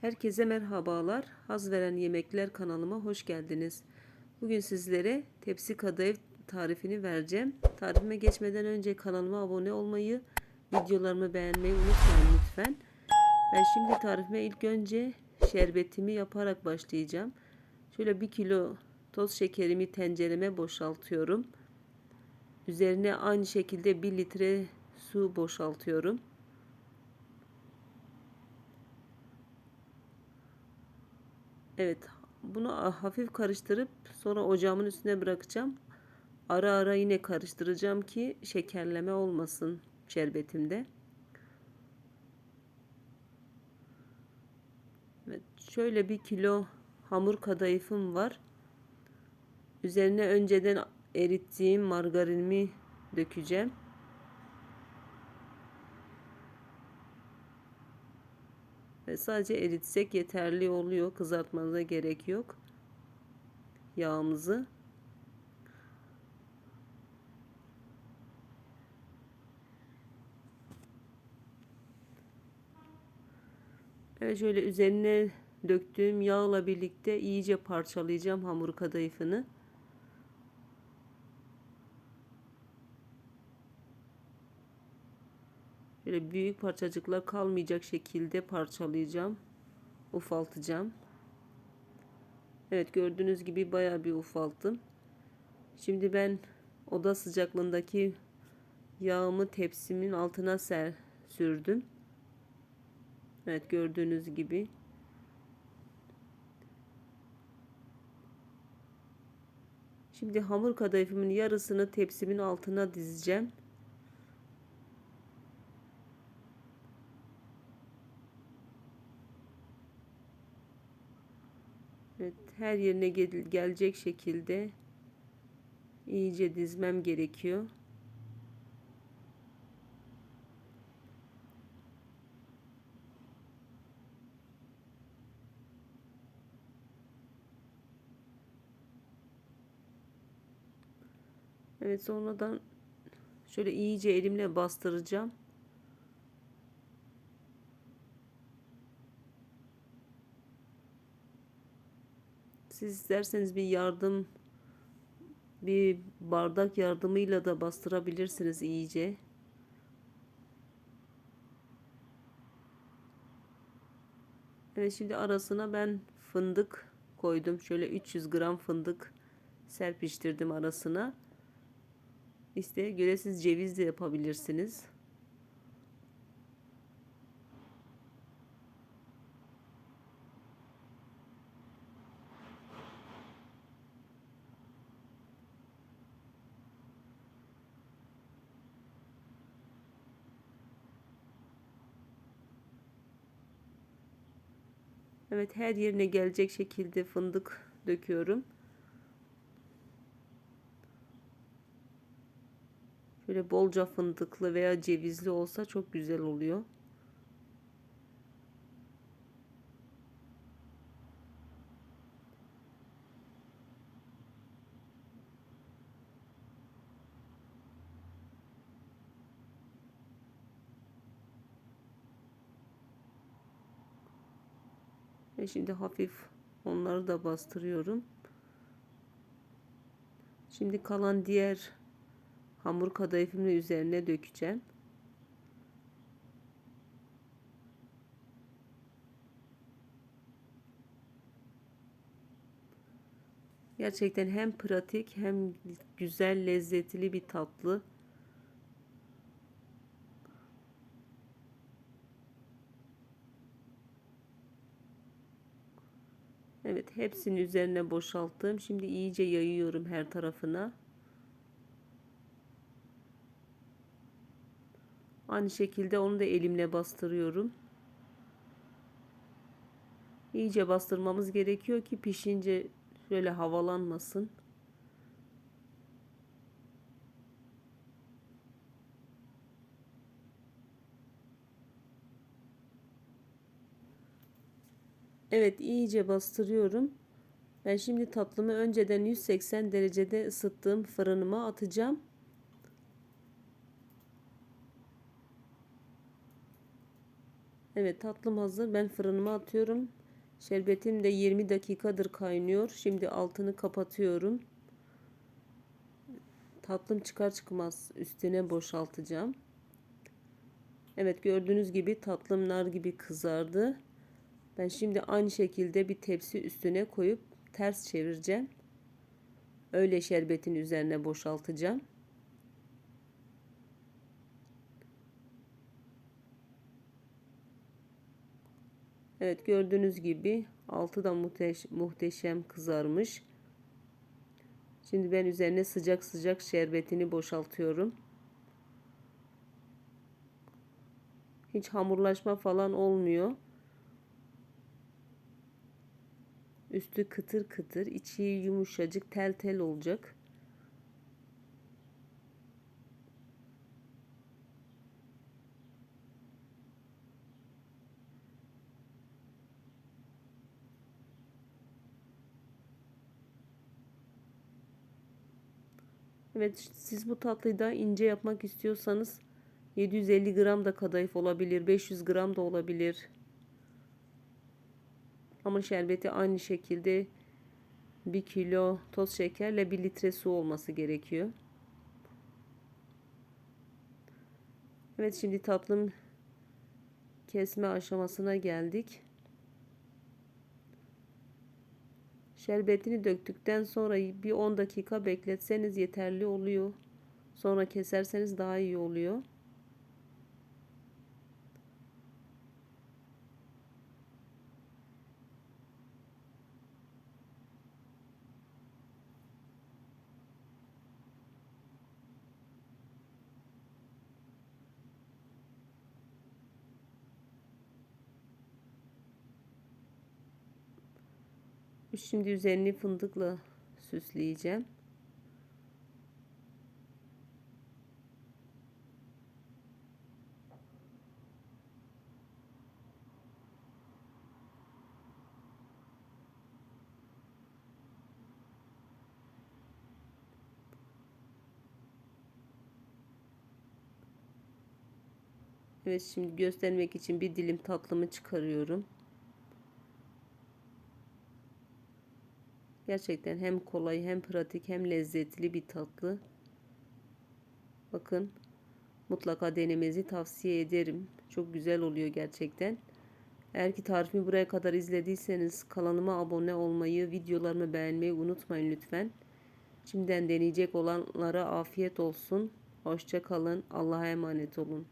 Herkese merhabalar. Haz veren yemekler kanalıma hoş geldiniz. Bugün sizlere tepsi kadayıf tarifini vereceğim. Tarifime geçmeden önce kanalıma abone olmayı, videolarımı beğenmeyi unutmayın lütfen. Ben şimdi tarifime ilk önce şerbetimi yaparak başlayacağım. Şöyle bir kilo toz şekerimi tencereme boşaltıyorum. Üzerine aynı şekilde 1 litre su boşaltıyorum. Evet, bunu hafif karıştırıp sonra ocağımın üstüne bırakacağım. Ara ara yine karıştıracağım ki şekerleme olmasın şerbetimde. Evet, şöyle bir kilo hamur kadayıfım var. Üzerine önceden erittiğim margarinimi dökeceğim. Sadece eritsek yeterli oluyor. Kızartmanıza gerek yok. Yağımızı. Evet şöyle üzerine döktüğüm yağla birlikte iyice parçalayacağım hamur kadayıfını. Böyle büyük parçacıklar kalmayacak şekilde parçalayacağım. Ufaltacağım. Evet gördüğünüz gibi baya bir ufalttım. Şimdi ben oda sıcaklığındaki yağımı tepsimin altına ser sürdüm. Evet gördüğünüz gibi. Şimdi hamur kadayıfımın yarısını tepsimin altına dizeceğim. Evet, her yerine gel gelecek şekilde iyice dizmem gerekiyor. Evet sonradan şöyle iyice elimle bastıracağım. Siz isterseniz bir yardım bir bardak yardımıyla da bastırabilirsiniz iyice. Evet şimdi arasına ben fındık koydum. Şöyle 300 gram fındık serpiştirdim arasına. İsteğe göre siz ceviz de yapabilirsiniz. Evet her yerine gelecek şekilde fındık döküyorum. Şöyle bolca fındıklı veya cevizli olsa çok güzel oluyor. Ve şimdi hafif onları da bastırıyorum. Şimdi kalan diğer hamur kadayıfımın üzerine dökeceğim. Gerçekten hem pratik hem güzel lezzetli bir tatlı. Evet hepsini üzerine boşalttım. Şimdi iyice yayıyorum her tarafına. Aynı şekilde onu da elimle bastırıyorum. İyice bastırmamız gerekiyor ki pişince şöyle havalanmasın. Evet iyice bastırıyorum. Ben şimdi tatlımı önceden 180 derecede ısıttığım fırınıma atacağım. Evet tatlım hazır. Ben fırınıma atıyorum. Şerbetim de 20 dakikadır kaynıyor. Şimdi altını kapatıyorum. Tatlım çıkar çıkmaz üstüne boşaltacağım. Evet gördüğünüz gibi tatlım nar gibi kızardı. Ben şimdi aynı şekilde bir tepsi üstüne koyup ters çevireceğim. Öyle şerbetin üzerine boşaltacağım. Evet gördüğünüz gibi altı da muhteş muhteşem kızarmış. Şimdi ben üzerine sıcak sıcak şerbetini boşaltıyorum. Hiç hamurlaşma falan olmuyor. Üstü kıtır kıtır, içi yumuşacık, tel tel olacak. Evet siz bu tatlıyı da ince yapmak istiyorsanız 750 gram da kadayıf olabilir. 500 gram da olabilir. Ama şerbeti aynı şekilde 1 kilo toz şekerle 1 litre su olması gerekiyor. Evet şimdi tatlım kesme aşamasına geldik. Şerbetini döktükten sonra bir 10 dakika bekletseniz yeterli oluyor. Sonra keserseniz daha iyi oluyor. Şimdi üzerini fındıkla süsleyeceğim. Evet şimdi göstermek için bir dilim tatlımı çıkarıyorum. Gerçekten hem kolay hem pratik hem lezzetli bir tatlı. Bakın mutlaka denemenizi tavsiye ederim. Çok güzel oluyor gerçekten. Eğer ki tarifimi buraya kadar izlediyseniz kanalıma abone olmayı, videolarımı beğenmeyi unutmayın lütfen. Şimdiden deneyecek olanlara afiyet olsun. Hoşça kalın. Allah'a emanet olun.